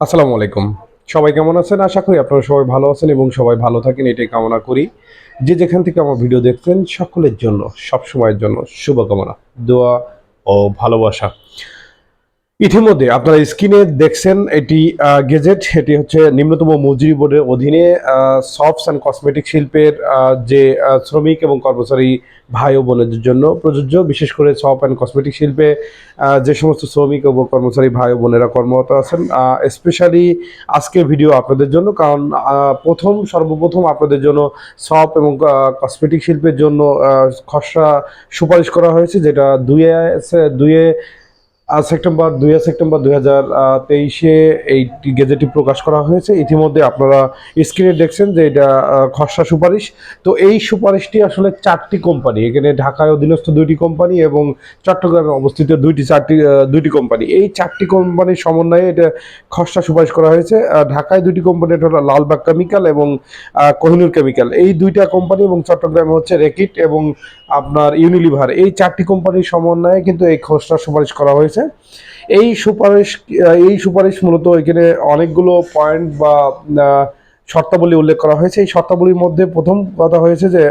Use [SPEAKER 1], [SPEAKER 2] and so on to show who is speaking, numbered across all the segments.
[SPEAKER 1] আসসালামু আলাইকুম। সবাই কেমন আছেন? আশা করি আপনারা সবাই ভালো আছেন এবং সবাই ভালো থাকেন, এটাই কামনা করি। যে যেখান থেকে আমার ভিডিও দেখছেন, সকলের জন্য সব সময়ের জন্য শুভকামনা, দোয়া ও ভালোবাসা। ইতিমধ্যে আপনারা স্ক্রিনে দেখছেন এটি গেজেট, এটি হচ্ছে নিম্নতম মজুরি বোর্ডের অধীনে সফটস অ্যান্ড কসমেটিক শিল্পের যে শ্রমিক এবং কর্মচারী ভাই ও বোনদের জন্য প্রযোজ্য। বিশেষ করে সফট অ্যান্ড কসমেটিক শিল্পে যে সমস্ত শ্রমিক এবং কর্মচারী ভাই ও বোনেরা কর্মরত আছেন স্পেশালি আজকের ভিডিও আপনাদের জন্য, কারণ প্রথম, সর্বপ্রথম আপনাদের জন্য সফট এবং কসমেটিক শিল্পের জন্য খসড়া সুপারিশ করা হয়েছে, যেটা দুয়ে দুয়ে সেপ্টেম্বর, দুই হাজার সেপ্টেম্বর, দুই হাজার তেইশে এই গেজেটটি প্রকাশ করা হয়েছে। ইতিমধ্যে আপনারা স্ক্রিনে দেখছেন যে এটা খসড়া সুপারিশ। তো এই সুপারিশটি আসলে চারটি কোম্পানি, এখানে ঢাকায় অধীনস্থ দুইটি কোম্পানি এবং চট্টগ্রামে অবস্থিত দুইটি, চারটি দুইটি কোম্পানি। এই চারটি কোম্পানির সমন্বয়ে এটা খসড়া সুপারিশ করা হয়েছে। ঢাকায় দুটি কোম্পানি, এটা হলো লালবাগ কেমিক্যাল এবং কোহিনুর কেমিক্যাল। এই দুইটা কোম্পানি এবং চট্টগ্রামে হচ্ছে রেকিট এবং আপনার ইউনিলিভার। এই চারটি কোম্পানির সমন্বয়ে কিন্তু এই খসড়া সুপারিশ করা হয়েছে। এই সুপারিশ এই সুপারিশ মূলত এখানে অনেকগুলো পয়েন্ট বা শর্তাবলী উল্লেখ করা হয়েছে। এই শর্তাবলীর মধ্যে প্রথম কথা হয়েছে যে,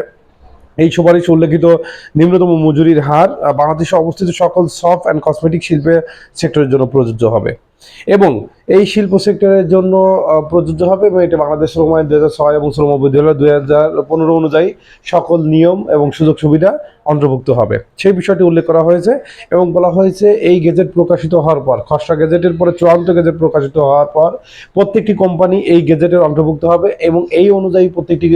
[SPEAKER 1] এই সুপারিশ উল্লেখিত নিম্নতম মজুরির হার বাংলাদেশে অবস্থিত সকল সফট অ্যান্ড কসমেটিক শিল্পে সেক্টরের জন্য প্রযোজ্য হবে। এবং এই শিল্প সেক্টরের জন্য প্রযোজ্য হবে এবং এটা বাংলাদেশ শ্রম আইন হাজার ছয় এবং শ্রম বিধিমালা দুই হাজার পনেরো অনুযায়ী সকল নিয়ম এবং সুযোগ সুবিধা অন্তর্ভুক্ত হবে। সেই বিষয়টি উল্লেখ করা হয়েছে এবং বলা হয়েছে এই গেজেট প্রকাশিত হওয়ার পর, খসড়া গেজেটের পরে চূড়ান্ত গেজেট প্রকাশিত হওয়ার পর প্রত্যেকটি কোম্পানি এই গেজেটের অন্তর্ভুক্ত হবে এবং এই অনুযায়ী প্রত্যেকটি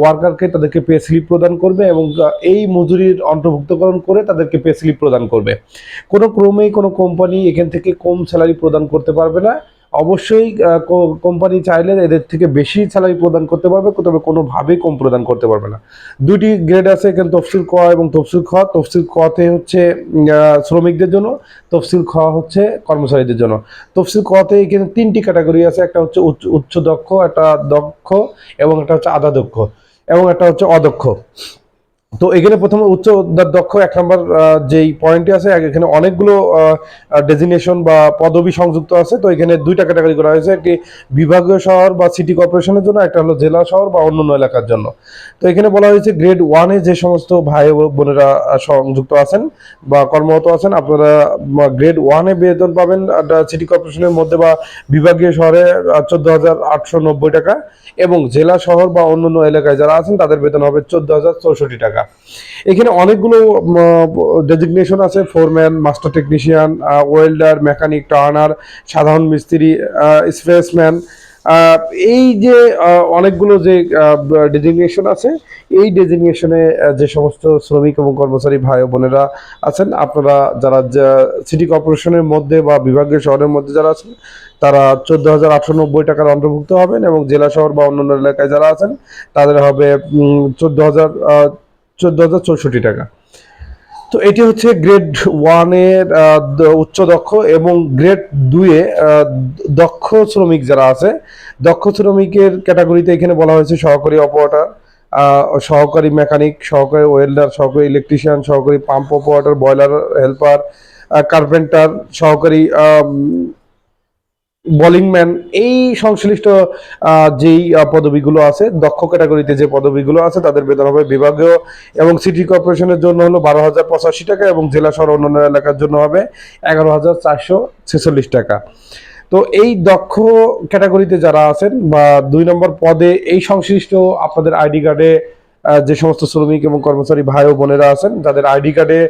[SPEAKER 1] ওয়ার্কারকে তাদেরকে পে স্লিপ প্রদান করবে এবং এই মজুরির অন্তর্ভুক্তকরণ করে তাদেরকে পে স্লিপ প্রদান করবে। কোনো ক্রমেই কোনো কোম্পানি এখান থেকে কম স্যালারি প্রদান করতে পারবে না। অবশ্যই কোম্পানি চাইলে এদের থেকে বেশি স্যালারি প্রদান করতে পারবে, তবে কোনোভাবেই কম প্রদান করতে পারবে না। দুটি গ্রেড আছে এখানে তফসিল ক এবং তফসিল খ। তফসিল কতে হচ্ছে শ্রমিকদের জন্য, তফসিল খ হচ্ছে কর্মচারীদের জন্য। তফসিল কতে এখানে তিনটি ক্যাটাগরি আছে, একটা হচ্ছে উচ্চ দক্ষ, একটা দক্ষ, এবং একটা হচ্ছে আধা দক্ষ, এবং একটা হচ্ছে অদক্ষ। তো এখানে প্রথমে উচ্চ দক্ষ এক নম্বর যেই পয়েন্টটি আছে এখানে অনেকগুলো ডেজিগনেশন বা পদবি সংযুক্ত আছে। তো এখানে দুইটা ক্যাটাগরি করা হয়েছে, একটি বিভাগীয় শহর বা সিটি কর্পোরেশনের জন্য, একটা হলো জেলা শহর বা অন্যান্য এলাকার জন্য। তো এখানে বলা হয়েছে গ্রেড ওয়ানে যে সমস্ত ভাই বোনেরা সংযুক্ত আছেন বা কর্মরত আছেন, আপনারা গ্রেড ওয়ানে বেতন পাবেন সিটি কর্পোরেশনের মধ্যে বা বিভাগীয় শহরে চোদ্দ হাজার আটশো নব্বই টাকা এবং জেলা শহর বা অন্যান্য এলাকায় যারা আছেন, তাদের বেতন হবে চোদ্দ হাজার চৌষট্টি টাকা। এখানে অনেকগুলো ডেজিগনেশন আছে foreman master technician welder mechanic turner সাধারণ মিস্ত্রি স্পেসম্যান এই যে অনেকগুলো যে ডেজিগনেশন আছে, এই ডেজিগনেশনে যে সমস্ত শ্রমিক এবং কর্মচারী ভাই বোনেরা আছেন, আপনারা যারা সিটি কর্পোরেশনের মধ্যে বা বিভাগীয় শহরের মধ্যে যারা আছেন, তারা চোদ্দ হাজার আটশো নব্বই টাকার অন্তর্ভুক্ত হবেন এবং জেলা শহর বা অন্যান্য এলাকায় যারা আছেন, তাদের হবে চোদ্দ হাজার চোদ্দ হাজার চৌষট্টি টাকা। তো এটি হচ্ছে গ্রেড ওয়ানের উচ্চ দক্ষ এবং গ্রেড দুয়ে দক্ষ শ্রমিক যারা আছে, দক্ষ শ্রমিকের ক্যাটাগরিতে এখানে বলা হয়েছে সহকারী অপারেটর সহকারী মেকানিক সহকারী ওয়েল্ডার সহকারী ইলেকট্রিশিয়ান সহকারী pump operator boiler helper carpenter সহকারী বোলিং ম্যান এই সংশ্লিষ্ট যেই পদবিগুলো আছে, দক্ষ ক্যাটাগরিতে যে পদবিগুলো আছে, তাদের বেতন হবে বিভাগীয় এবং সিটি কর্পোরেশনের জন্য হলো বারো হাজার পঁচাশি টাকা এবং জেলা শহর অন্যান্য এলাকার জন্য হবে এগারো হাজার চারশো ছেচল্লিশ টাকা। তো এই দক্ষ ক্যাটাগরিতে যারা আছেন বা দুই নম্বর পদে এই সংশ্লিষ্ট আপনাদের আইডি কার্ডে যে সমস্ত শ্রমিক এবং কর্মচারী ভাই ও বোনেরা আছেন যাদের আইডি কার্ডে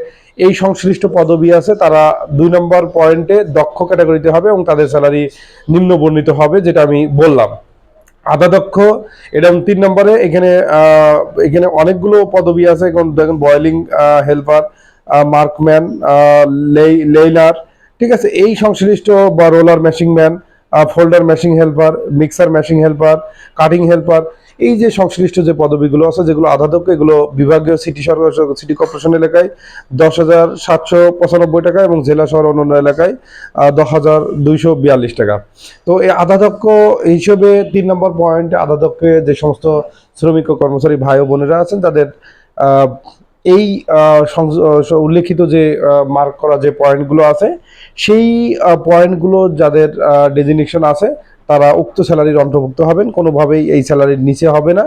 [SPEAKER 1] এই সংশ্লিষ্ট পদবি আছে, তারা দুই নম্বর পয়েন্টে দক্ষ ক্যাটাগরিতে হবে এবং তাদের স্যালারি নিম্ন বর্ণিত হবে, যেটা আমি বললাম। আধা দক্ষ এরকম তিন নম্বরে এখানে এখানে অনেকগুলো পদবি আছে, এখন দেখেন বয়েলিং হেল্পার মার্কম্যান লেইলার ঠিক আছে? এই সংশ্লিষ্ট বা roller machine man folder machine helper mixer machine helper cutting helper এই যে সংশ্লিষ্ট যে পদবিগুলো আছে, যেগুলো আধাদক্ষ এগুলো বিভাগীয় সিটি সরকার, সিটি কর্পোরেশন এলাকায় দশ হাজার সাতশো পঁচানব্বই টাকা এবং জেলা শহর অন্যান্য এলাকায় দশ হাজার দুইশো বিয়াল্লিশ টাকা। তো এই আধাদক্ষ হিসেবে তিন নম্বর পয়েন্টে আধাদক্ষে যে সমস্ত শ্রমিক ও কর্মচারী ভাই ও বোনেরা আছেন, তাদের এই উল্লেখিত যে মার্ক করা যে পয়েন্টগুলো আছে, সেই পয়েন্টগুলো যাদের ডেজিগনেশন আছে তারা উক্ত স্যালারির অন্তর্ভুক্ত হবেন, কোনোভাবেই এই স্যালারির নিচে হবে না।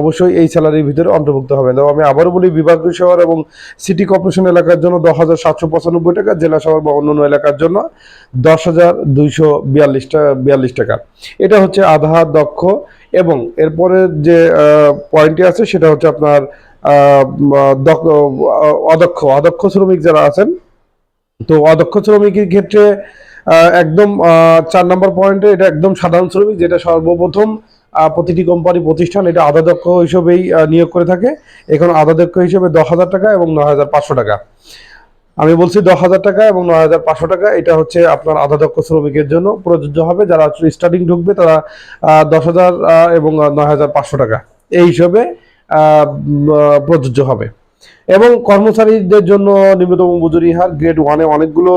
[SPEAKER 1] অবশ্যই এই স্যালারির ভিতরে অন্তর্ভুক্ত হবেন। তো আমি আবারও বলি, বিভাগীয় শহর এবং সিটি কর্পোরেশন এলাকার জন্য দশ হাজার সাতশো পঁচানব্বই টাকা, জেলা শহর বা অন্যান্য এলাকার জন্য দশ হাজার দুইশো টাকা বিয়াল্লিশ টাকা। এটা হচ্ছে আধা দক্ষ এবং এরপরে যে পয়েন্টটি আছে, সেটা হচ্ছে আপনার অদক্ষ। অদক্ষ শ্রমিক যারা আছেন, তো অদক্ষ শ্রমিকের ক্ষেত্রে একদম চার নম্বর পয়েন্টে এটা একদম সাধারণ শ্রমিক যেটা সর্বপ্রথম প্রতিটি কোম্পানি প্রতিষ্ঠান এটা আধা দক্ষ হিসেবেই নিয়োগ করে থাকে। এখন আধা দক্ষ হিসেবে দশ হাজার টাকা এবং নয় হাজার পাঁচশো টাকা। আমি বলছি দশ হাজার টাকা এবং নয় হাজার পাঁচশো টাকা, এটা হচ্ছে আপনার আধা দক্ষ শ্রমিকের জন্য প্রযোজ্য হবে। যারা স্টার্টিং ঢুকবে, তারা দশ হাজার এবং নয় হাজার পাঁচশো টাকা। এই হিসাবে প্রযোজ্য হবে। এবং কর্মচারীদের জন্য নিম্নতম মজুরি হার গ্রেড ওয়ানে অনেকগুলো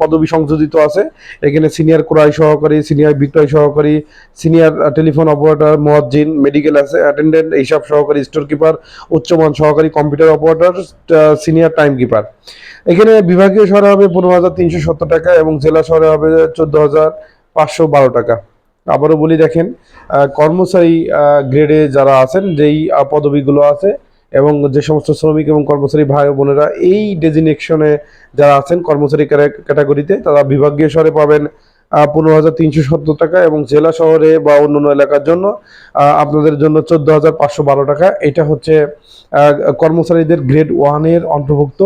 [SPEAKER 1] পদবি সংযোজিত আছে। এখানে সিনিয়র ক্রয় সহকারী, সিনিয়র বিক্রয় সহকারী, সিনিয়র টেলিফোন অপারেটর মহাজিন মেডিকেল অ্যাটেন্ডেন্ট এইসব সহকারী স্টোর কিপার উচ্চমান সহকারী, computer operator senior time keeper এখানে বিভাগীয় শহরে হবে পনেরো হাজার তিনশো সত্তর টাকা এবং জেলা শহরে হবে চোদ্দ হাজার পাঁচশো বারো টাকা। আবারও বলি দেখেন কর্মচারী গ্রেডে যারা আছেন, যেই পদবিগুলো আছে এবং যে সমস্ত শ্রমিক এবং কর্মচারী ভাই বোনেরা এই ডেজিনেশনে যারা আছেন কর্মচারী ক্যাটাগরিতে তারা বিভাগীয় শহরে পাবেন পনেরো হাজার তিনশো সত্তর টাকা এবং জেলা শহরে বা অন্যান্য এলাকার জন্য আপনাদের জন্য চোদ্দ হাজার পাঁচশো বারো টাকা। এটা হচ্ছে কর্মচারীদের গ্রেড ওয়ানের অন্তর্ভুক্ত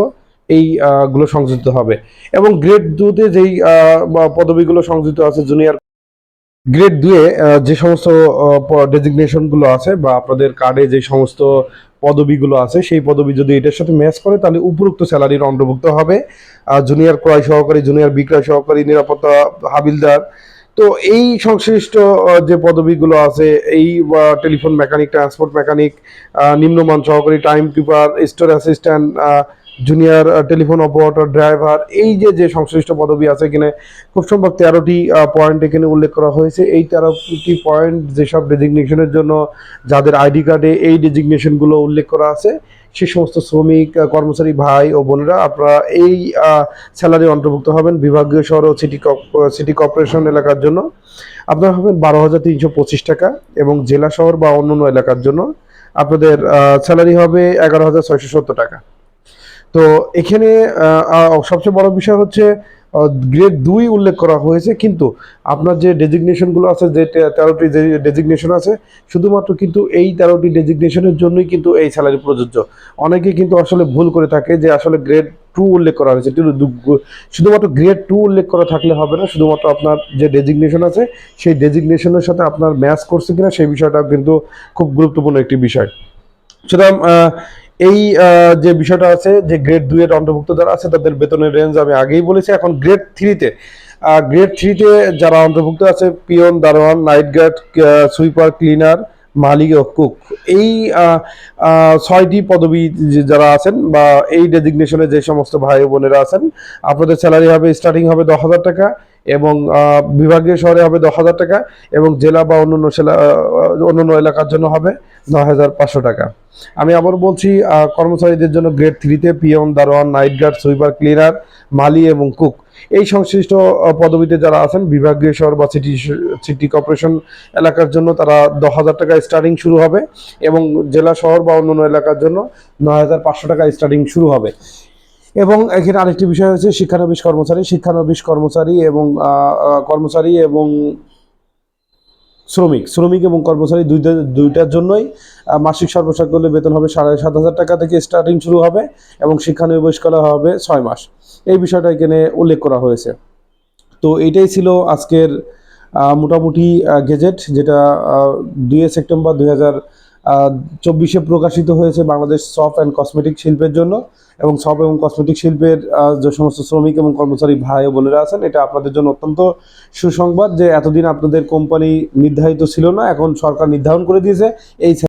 [SPEAKER 1] এই আহ, গুলো সংযোজিত হবে। এবং গ্রেড টুতে যেই পদবিগুলো সংযোজিত আছে জুনিয়র গ্রেড দুয়ে যে সমস্ত ডেজিগনেশনগুলো আছে বা আপনাদের কার্ডে যে সমস্ত পদবিগুলো আছে, সেই পদবি যদি এটার সাথে ম্যাচ করে, তাহলে উপরোক্ত স্যালারির অন্তর্ভুক্ত হবে। জুনিয়র ক্রয় সহকারী জুনিয়র বিক্রয় সহকারী, নিরাপত্তা হাবিলদার। তো এই সংশ্লিষ্ট যে পদবিগুলো আছে, এই টেলিফোন মেকানিক ট্রান্সপোর্ট মেকানিক নিম্নমান সহকারী time keeper store assistant junior telephone operator driver এই যে যে সংশ্লিষ্ট পদবি আছে এখানে, খুব সম্ভব তেরোটি পয়েন্ট এখানে উল্লেখ করা হয়েছে। এই তেরোটি পয়েন্ট যেসব ডেজিগনেশনের জন্য যাদের আইডি কার্ডে এই ডেজিগনেশনগুলো উল্লেখ করা আছে, সে সমস্ত শ্রমিক কর্মচারী ভাই ও বোনেরা আপনারা এই স্যালারি অন্তর্ভুক্ত হবেন বিভাগীয় শহর ও সিটি সিটি কর্পোরেশন এলাকার জন্য। আপনারা হবেন বারো হাজার তিনশো পঁচিশ টাকা এবং জেলা শহর বা অন্যান্য এলাকার জন্য। আপনাদের স্যালারি হবে এগারো হাজার ছয়শো সত্তর টাকা। তো এখানে সবচেয়ে বড় বিষয় হচ্ছে গ্রেড দুই উল্লেখ করা হয়েছে, কিন্তু আপনার যে ডেজিগনেশনগুলো আছে, যে তেরোটি ডেজিগনেশন আছে, শুধুমাত্র কিন্তু এই তেরোটি ডেজিগনেশনের জন্যই কিন্তু এই স্যালারি প্রযোজ্য। অনেকে কিন্তু আসলে ভুল করে থাকে যে আসলে গ্রেড টু উল্লেখ করা হয়েছে শুধুমাত্র গ্রেড টু উল্লেখ করা থাকলে হবে না, শুধুমাত্র আপনার যে ডেজিগনেশন আছে, সেই ডেজিগনেশনের সাথে আপনার ম্যাচ করছে কিনা, সেই বিষয়টা কিন্তু খুব গুরুত্বপূর্ণ একটি বিষয়। সুতরাং এই যে বিষয়টা আছে, যে গ্রেড দুই এর অন্তর্ভুক্ত যারা আছে, তাদের বেতনের রেঞ্জ আমি আগেই বলেছি। এখন গ্রেড থ্রিতে গ্রেড থ্রিতে যারা অন্তর্ভুক্ত আছে, পিয়ন, দারোয়ান নাইট গার্ড সুইপার, ক্লিনার, মালিক ও কুক, এই ছয়টি পদবি যারা আছেন বা এই ডেজিগনেশনে যে সমস্ত ভাই বোনেরা আছেন, আপনাদের স্যালারি হবে স্টার্টিং হবে দশ হাজার টাকা এবং বিভাগীয় শহরে হবে দশ হাজার টাকা এবং জেলা বা অন্যান্য অন্যান্য এলাকার জন্য হবে। নয় হাজার পাঁচশো টাকা। আমি আবার বলছি কর্মচারীদের জন্য গ্রেড থ্রিতে পিয়ন, দারোয়ান নাইট গার্ড সুইপার ক্লিনার মালি এবং কুক এই সংশ্লিষ্ট পদবিতে যারা আছেন, বিভাগীয় শহর বা সিটি সিটি কর্পোরেশন এলাকার জন্য তারা দশ হাজার টাকা স্টার্টিং শুরু হবে এবং জেলা, শহর বা অন্যান্য এলাকার জন্য নয় হাজার পাঁচশো টাকা স্টার্টিং শুরু হবে। এবং এখানে আরেকটি বিষয় হচ্ছে শিক্ষানবিশ কর্মচারী। শিক্ষানবিশ কর্মচারী এবং কর্মচারী এবং শ্রমিক শ্রমিক এবং কর্মচারী দুইটা, দুইটার জন্যই মাসিক মাসিক করলে বেতন হবে সাড়ে সাত হাজার টাকা থেকে স্টার্টিং শুরু হবে এবং শিক্ষানবিশ করা হবে ছয় মাস। এই বিষয়টা এখানে উল্লেখ করা হয়েছে। তো এটাই ছিল আজকের মোটামুটি গেজেট যেটা দুই সেপ্টেম্বর দুই হাজার চব্বিশে প্রকাশিত হয়েছে বাংলাদেশ সফ অ্যান্ড কসমেটিক শিল্পের জন্য এবং সফট এবং কসমেটিক শিল্পের যে সমস্ত শ্রমিক এবং কর্মচারী ভাই ও বোনেরা আছেন, এটা আপনাদের জন্য অত্যন্ত সুসংবাদ যে এতদিন আপনাদের কোম্পানি নির্ধারিত ছিল না, এখন সরকার নির্ধারণ করে দিয়েছে। এই